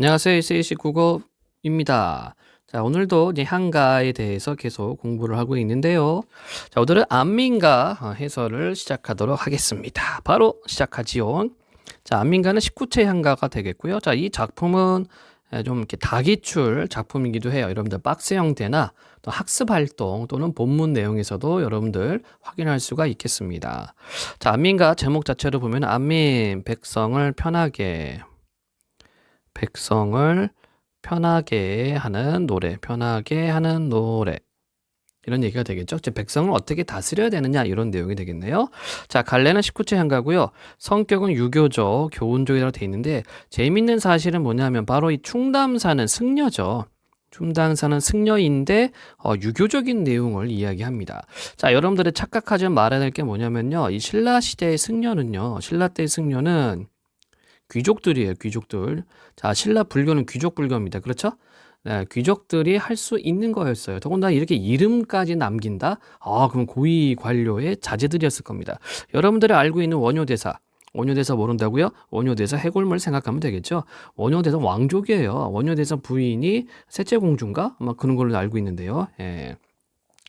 안녕하세요. SAC 국어입니다. 자, 오늘도 이제 향가에 대해서 계속 공부를 하고 있는데요. 자, 오늘은 안민가 어, 해설을 시작하도록 하겠습니다. 바로 시작하지요. 자, 안민가는 19체 향가가 되겠고요. 자, 이 작품은 에, 좀 이렇게 다기출 작품이기도 해요. 여러분들 박스 형태나 또 학습 활동 또는 본문 내용에서도 여러분들 확인할 수가 있겠습니다. 자, 안민가 제목 자체를 보면 안민 백성을 편하게 백성을 편하게 하는 노래, 편하게 하는 노래. 이런 얘기가 되겠죠. 이제 백성을 어떻게 다스려야 되느냐 이런 내용이 되겠네요. 자, 갈래는 19체 향가고요. 성격은 유교적, 교훈적이라고 돼 있는데 재밌는 사실은 뭐냐면 바로 이 충담사는 승려죠. 충담사는 승려인데 어, 유교적인 내용을 이야기합니다. 자, 여러분들이 착각하지 말아야 될 게 뭐냐면요. 이 신라 시대의 승려는요. 신라 때의 승려는 귀족들이에요, 귀족들. 자, 신라 불교는 귀족 불교입니다. 그렇죠? 네, 귀족들이 할 수 있는 거였어요. 더군다나 이렇게 이름까지 남긴다? 아, 그럼 고위 관료의 자제들이었을 겁니다. 여러분들이 알고 있는 원효대사. 원효대사 모른다고요? 원효대사 해골물 생각하면 되겠죠? 원효대사 왕족이에요. 원효대사 부인이 셋째 공주인가? 아마 그런 걸로 알고 있는데요. 예.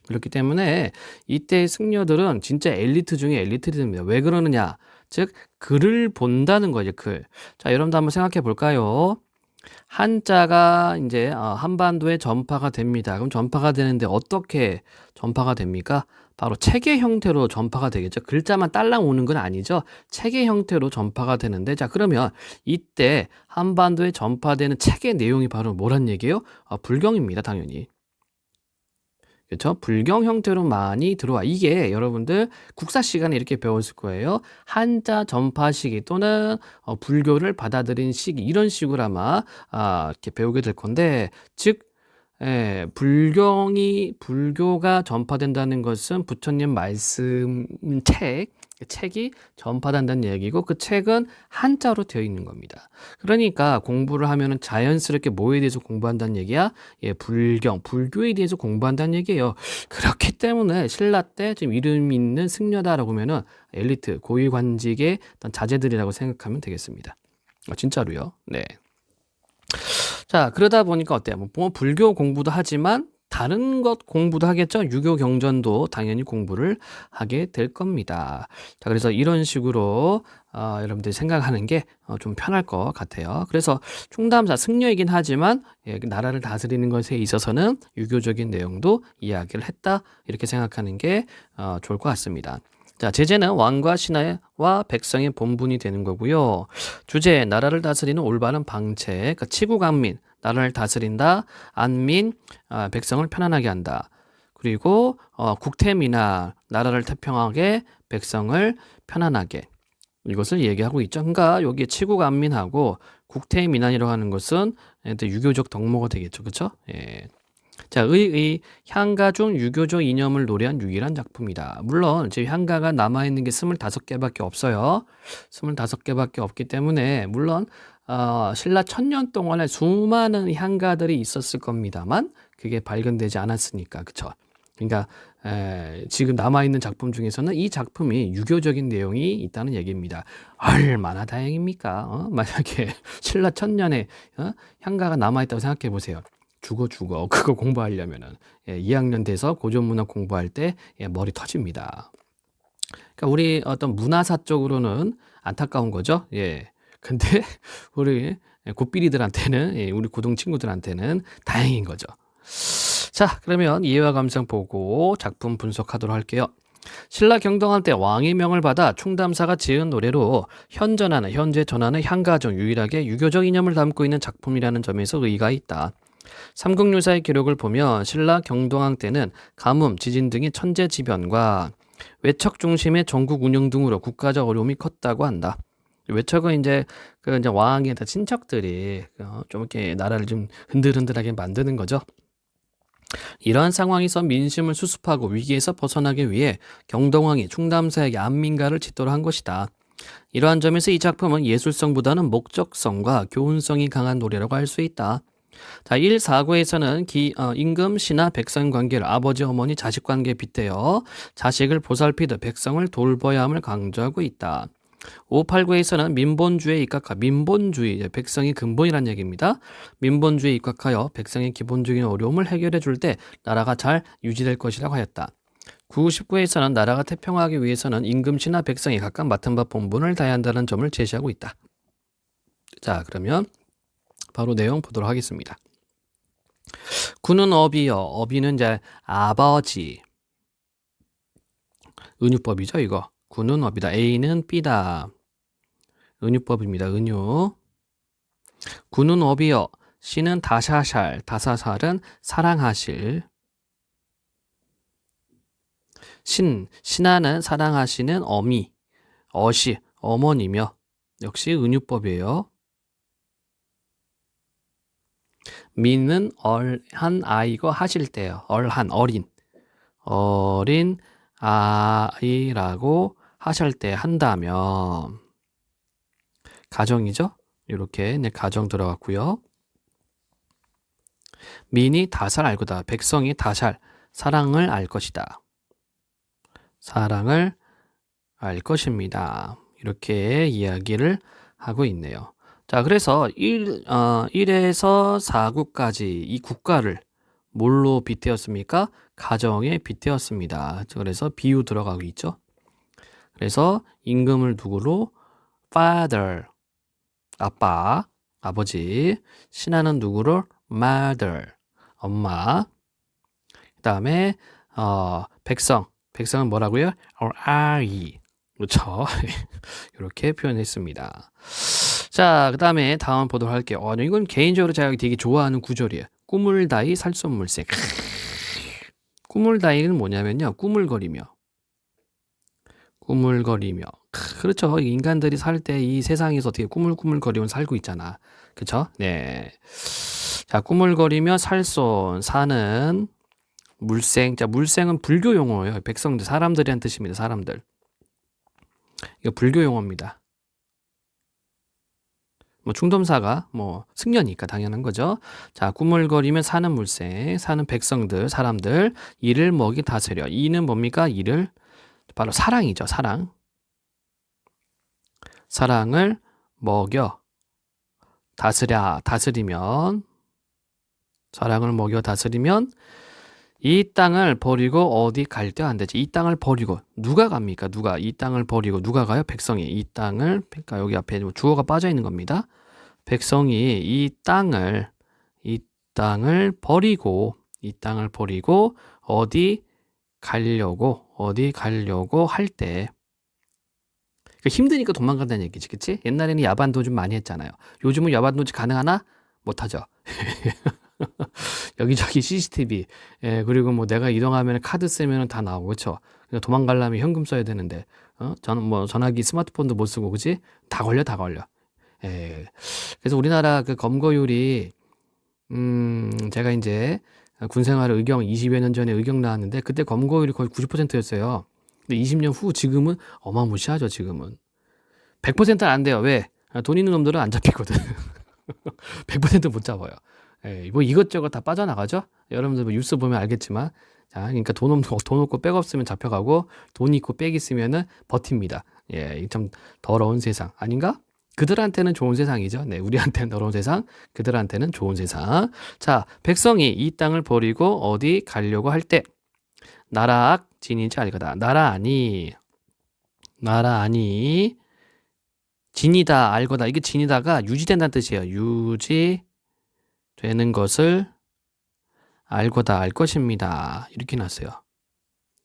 그렇기 때문에 이때 승려들은 진짜 엘리트 중에 엘리트들입니다. 왜 그러느냐? 즉 글을 본다는 거죠, 글. 자, 여러분도 한번 생각해 볼까요? 한자가 이제 어, 한반도에 전파가 됩니다. 그럼 전파가 되는데 어떻게 전파가 됩니까? 바로 책의 형태로 전파가 되겠죠. 글자만 딸랑 오는 건 아니죠. 책의 형태로 전파가 되는데 자 그러면 이때 한반도에 전파되는 책의 내용이 바로 뭐란 얘기예요? 어, 불경입니다, 당연히. 그렇죠? 불경 형태로 많이 들어와. 이게 여러분들 국사 시간에 이렇게 배웠을 거예요. 한자 전파 시기 또는 어, 불교를 받아들인 시기 이런 식으로 아마 아, 이렇게 배우게 될 건데 즉 예, 불경이 불교가 전파된다는 것은 부처님 말씀 책 책이 전파된다는 얘기고 그 책은 한자로 되어 있는 겁니다. 그러니까 공부를 하면은 자연스럽게 뭐에 대해서 공부한다는 얘기야? 예, 불경, 불교에 대해서 공부한다는 얘기예요. 그렇기 때문에 신라 때 지금 이름 있는 승려다라고 하면은 엘리트, 고위 관직의 어떤 자제들이라고 생각하면 되겠습니다. 어, 진짜로요. 네. 자, 그러다 보니까 어때요? 뭐, 뭐 불교 공부도 하지만 다른 것 공부도 하겠죠. 유교 경전도 당연히 공부를 하게 될 겁니다. 자, 그래서 이런 식으로 어, 여러분들이 생각하는 게좀 어, 편할 것 같아요. 그래서 충담사 승려이긴 하지만 예, 그 나라를 다스리는 것에 있어서는 유교적인 내용도 이야기를 했다 이렇게 생각하는 게 어, 좋을 것 같습니다. 자, 제재는 왕과 신하와 백성의 본분이 되는 거고요. 주제, 나라를 다스리는 올바른 방책, 그러니까 치국안민, 나라를 다스린다, 안민, 어, 백성을 편안하게 한다. 그리고 어, 국태민화, 나라를 태평하게, 백성을 편안하게. 이것을 얘기하고 있죠. 그러니까 여기 치국 안민하고 국태민안이라고 하는 것은 유교적 덕모가 되겠죠. 그렇죠? 예. 자, 의 의 향가 중 유교적 이념을 노래한 유일한 작품이다. 물론 지금 향가가 남아 있는 게 스물다섯 개밖에 없어요. 스물다섯 개밖에 없기 때문에 물론 어, 신라 천년 동안에 수많은 향가들이 있었을 겁니다만 그게 발견되지 않았으니까 그쵸? 그러니까 에, 지금 남아 있는 작품 중에서는 이 작품이 유교적인 내용이 있다는 얘기입니다. 얼마나 다행입니까? 어? 만약에 신라 천년에 어? 향가가 남아 있다고 생각해 보세요. 죽어 죽어 그거 공부하려면은 예, 2학년 돼서 고전문학 공부할 때 예, 머리 터집니다. 그러니까 우리 어떤 문화사 쪽으로는 안타까운 거죠. 예. 근데 우리 고삐리들한테는 예, 우리 고등 친구들한테는 다행인 거죠. 자, 그러면 이해와 감상 보고 작품 분석하도록 할게요. 신라 경동한 때 왕의 명을 받아 충담사가 지은 노래로 현전하는 현재 전하는 향가 중 유일하게 유교적 이념을 담고 있는 작품이라는 점에서 의의가 있다. 삼국유사의 기록을 보면 신라 경동왕 때는 가뭄, 지진 등의 천재지변과 외척 중심의 전국 운영 등으로 국가적 어려움이 컸다고 한다. 외척은 이제 그 이제 왕의 친척들이 어, 좀 이렇게 나라를 좀 흔들흔들하게 만드는 거죠. 이러한 상황에서 민심을 수습하고 위기에서 벗어나기 위해 경동왕이 충담사에게 안민가를 짓도록 한 것이다. 이러한 점에서 이 작품은 예술성보다는 목적성과 교훈성이 강한 노래라고 할 수 있다. 자, 1, 4구에서는 기, 어, 임금, 신하, 백성 관계를 아버지, 어머니, 자식 관계에 빗대어 자식을 보살피듯 백성을 돌봐야 함을 강조하고 있다. 589에서는 민본주의에 입각하 민본주의 백성이 근본이란 얘기입니다. 민본주의에 입각하여 백성의 기본적인 어려움을 해결해 줄 때 나라가 잘 유지될 것이라고 하였다. 99에서는 나라가 태평하기 위해서는 임금씨나 백성이 각각 맡은 바 본분을 다해야 한다는 점을 제시하고 있다. 자, 그러면 바로 내용 보도록 하겠습니다. 구는 어비여, 어비는 이제 아버지. 은유법이죠, 이거. 구는 업이다. A는 B다. 은유법입니다. 은유. 구는 업이여. C는 다샤샬. 다사살은 사랑하실. 신. 신하는 사랑하시는 어미. 어시. 어머니며. 역시 은유법이에요. 민은 얼한 아이고 하실 때요. 얼한 어린. 어린 아이라고 하실 때 한다면 가정이죠. 이렇게 네, 가정 들어갔고요. 민이 다살 알고다. 백성이 다살 사랑을 알 것이다. 사랑을 알 것입니다. 이렇게 이야기를 하고 있네요. 자, 그래서 1, 어, 1에서 4구까지 이 국가를 뭘로 빗대었습니까? 가정에 빗대었습니다. 그래서 비유 들어가고 있죠. 그래서 임금을 누구로? father, 아빠, 아버지. 신하는 누구로? mother, 엄마. 그 다음에 어, 백성, 백성은 뭐라고요? or I. 그렇죠. 이렇게 표현했습니다. 자, 그 다음에 다음 보도록 할게요. 어, 이건 개인적으로 제가 되게 좋아하는 구절이에요. 꿈을 다이 살쏨물색. 꿈을 다이는 뭐냐면요. 꾸물거리며. 꾸물거리며. 그렇죠. 인간들이 살 때 이 세상에서 어떻게 꾸물꾸물거리면 살고 있잖아. 그쵸? 네. 자, 꾸물거리며 살손, 사는 물생. 자, 물생은 불교 용어예요. 백성들, 사람들이란 뜻입니다. 사람들. 이거 불교 용어입니다. 뭐 중dom사가 뭐 승려니까 당연한 거죠. 자, 꾸물거리면 사는 물생, 사는 백성들, 사람들, 이를 먹이 다스려. 이는 뭡니까? 이를 바로 사랑이죠. 사랑. 사랑을 먹여 다스려 다스리면 사랑을 먹여 다스리면 이 땅을 버리고 어디 갈 때 안 되지. 이 땅을 버리고 누가 갑니까? 누가 이 땅을 버리고 누가 가요? 백성이 이 땅을 그러니까 여기 앞에 주어가 빠져 있는 겁니다. 백성이 이 땅을 이 땅을 버리고 이 땅을 버리고 어디 가려고 어디 가려고 할 때 힘드니까 도망간다는 얘기지, 그치? 옛날에는 야반도 좀 많이 했잖아요. 요즘은 야반도지 가능하나? 못하죠. 여기저기 CCTV, 예, 그리고 뭐 내가 이동하면 카드 쓰면 다 나오고, 그쵸? 그러니까 도망가려면 현금 써야 되는데, 어? 전, 뭐, 전화기, 스마트폰도 못 쓰고, 그치? 다 걸려, 다 걸려. 예. 그래서 우리나라 그 검거율이, 음, 제가 이제 군 생활을 의경 20여 년 전에 의경 나왔는데, 그때 검거율이 거의 90%였어요. 근데 20년 후 지금은 어마무시하죠, 지금은. 100%는 안 돼요. 왜? 돈 있는 놈들은 안 잡히거든. 100%못 잡아요. 예, 뭐 이것저것 다 빠져나가죠. 여러분들 뭐 뉴스 보면 알겠지만, 자, 그러니까 돈 없고 돈 없고 백 없으면 잡혀가고 돈 있고 백 있으면은 버팁니다. 예, 참 더러운 세상 아닌가? 그들한테는 좋은 세상이죠. 네, 우리한테는 더러운 세상, 그들한테는 좋은 세상. 자, 백성이 이 땅을 버리고 어디 가려고 할 때, 나라 악 진이지 알거다. 나라 아니, 나라 아니, 진이다 알거다. 이게 진이다가 유지된다는 뜻이에요. 유지 되는 것을 알고다 알 것입니다. 이렇게 났어요.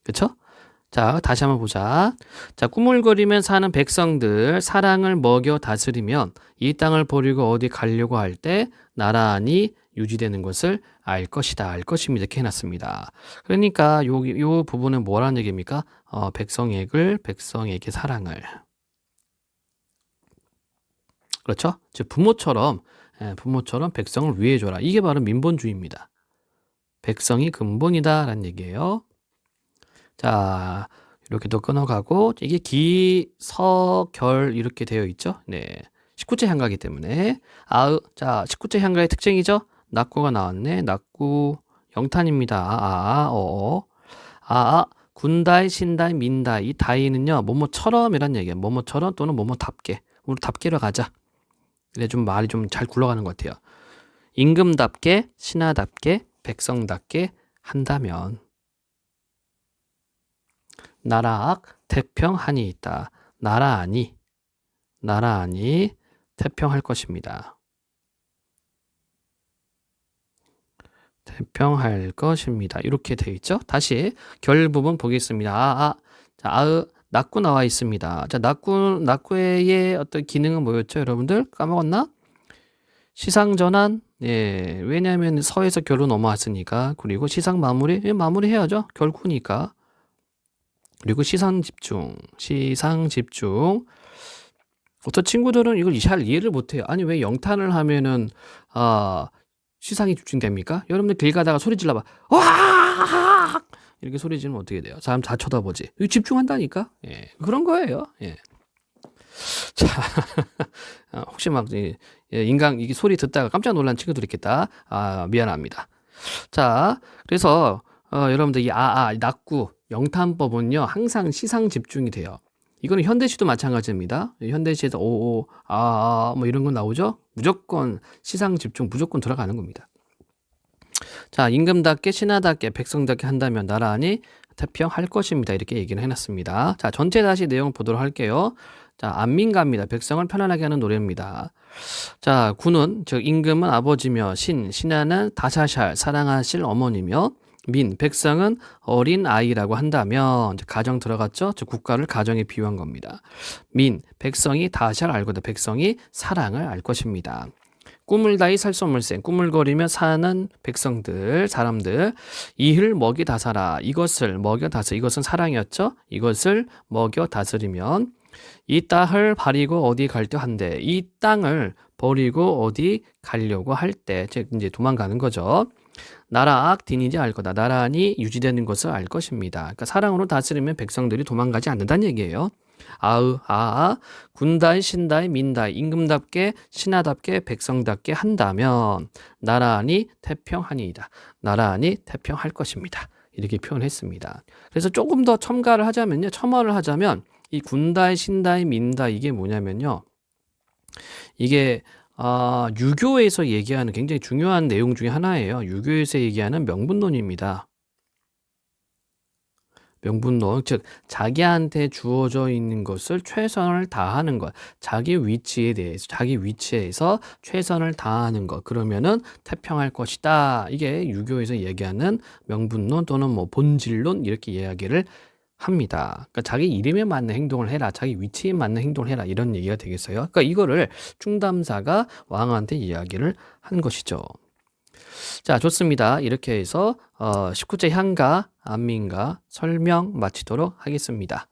그쵸? 자, 다시 한번 보자. 자, 꾸물거리면 사는 백성들 사랑을 먹여 다스리면 이 땅을 버리고 어디 가려고 할 때 나란히 유지되는 것을 알 것이다. 알 것입니다. 이렇게 해놨습니다. 그러니까 요, 요 부분은 뭐라는 얘기입니까? 어, 백성에게, 백성에게 사랑을. 그렇죠? 즉, 부모처럼 예, 부모처럼 백성을 위해 줘라. 이게 바로 민본주의입니다. 백성이 근본이다 라는 얘기예요. 자, 이렇게 또 끊어가고 이게 기, 서, 결 이렇게 되어 있죠. 네. 19째 향가기 때문에 아, 자, 19째 향가의 특징이죠. 낙구가 나왔네. 낙구 영탄입니다. 아, 아, 어, 어. 아, 아, 군다이, 신다이, 민다이 이 다이는요 뭐뭐처럼이란 얘기예요. 뭐뭐처럼 또는 뭐뭐답게 우리 답게로 가자. 이래 좀 말이 좀 잘 굴러가는 것 같아요. 임금답게, 신하답게, 백성답게 한다면 나라악 태평하니 있다. 나라 아니 나라 아니 태평할 것입니다. 태평할 것입니다. 이렇게 돼 있죠. 다시 결 부분 보겠습니다. 아, 아, 자, 아으, 낙구 나와 있습니다. 자, 낙구, 낙구의 어떤 기능은 뭐였죠, 여러분들? 까먹었나? 시상 전환. 예, 왜냐하면 서에서 결로 넘어왔으니까. 그리고 시상 마무리. 예, 마무리 해야죠. 결구니까. 그리고 시상 집중. 시상 집중. 어떤 친구들은 이걸 잘 이해를 못해요. 아니 왜 영탄을 하면은 아 시상이 집중됩니까? 여러분들 길 가다가 소리 질러봐. 와! 이렇게 소리 지르면 어떻게 돼요? 사람 다 쳐다보지. 집중한다니까. 예, 그런 거예요. 예. 자, 아, 혹시 막 이- 예, 인강 이게 소리 듣다가 깜짝 놀란 친구들 있겠다. 아 미안합니다. 자, 그래서 어, 여러분들 이 아아 낙구 영탄법은요 항상 시상 집중이 돼요. 이거는 현대시도 마찬가지입니다. 현대시에서 오오 아뭐 이런 거 나오죠? 무조건 시상 집중 무조건 들어가는 겁니다. 자, 임금답게 신하답게 백성답게 한다면 나라 아니 태평할 것입니다. 이렇게 얘기를 해놨습니다. 자, 전체 다시 내용 보도록 할게요. 자, 안민가입니다. 백성을 편안하게 하는 노래입니다. 자, 군은 즉 임금은 아버지며 신 신하는 다샤샬 사랑하실 어머니며 민 백성은 어린 아이라고 한다면 가정 들어갔죠? 즉 국가를 가정에 비유한 겁니다. 민 백성이 다샬 알거든 백성이 사랑을 알 것입니다. 꿈을 다이 살소물생. 꾸물거리며 사는 백성들 사람들. 이를 먹이 다사라. 이것을 먹여 다스. 이것은 사랑이었죠? 이것을 먹여 다스리면 이 땅을 버리고 어디 갈 때 한대. 이 땅을 버리고 어디 가려고 할 때. 이제 도망가는 거죠 나라 악 디니지 알 거다 나라니 유지되는 것을 알 것입니다 그러니까 사랑으로 다스리면 백성들이 도망가지 않는다는 얘기예요 아으 아아 군다이 신다이 민다이 임금답게 신하답게 백성답게 한다면 나라니 태평하니이다. 나라니 태평할 것입니다. 이렇게 표현했습니다. 그래서 조금 더 첨가를 하자면요. 첨언을 하자면 이 군다이 신다이 민다이 이게 뭐냐면요. 이게 아, 유교에서 얘기하는 굉장히 중요한 내용 중에 하나예요. 유교에서 얘기하는 명분론입니다. 명분론, 즉 자기한테 주어져 있는 것을 최선을 다하는 것, 자기 위치에 대해서 자기 위치에서 최선을 다하는 것, 그러면은 태평할 것이다. 이게 유교에서 얘기하는 명분론 또는 뭐 본질론 이렇게 이야기를 합니다. 그러니까 자기 이름에 맞는 행동을 해라, 자기 위치에 맞는 행동을 해라 이런 얘기가 되겠어요. 그러니까 이거를 충담사가 왕한테 이야기를 한 것이죠. 자, 좋습니다. 이렇게 해서 어, 19제 향가, 안민가 설명 마치도록 하겠습니다.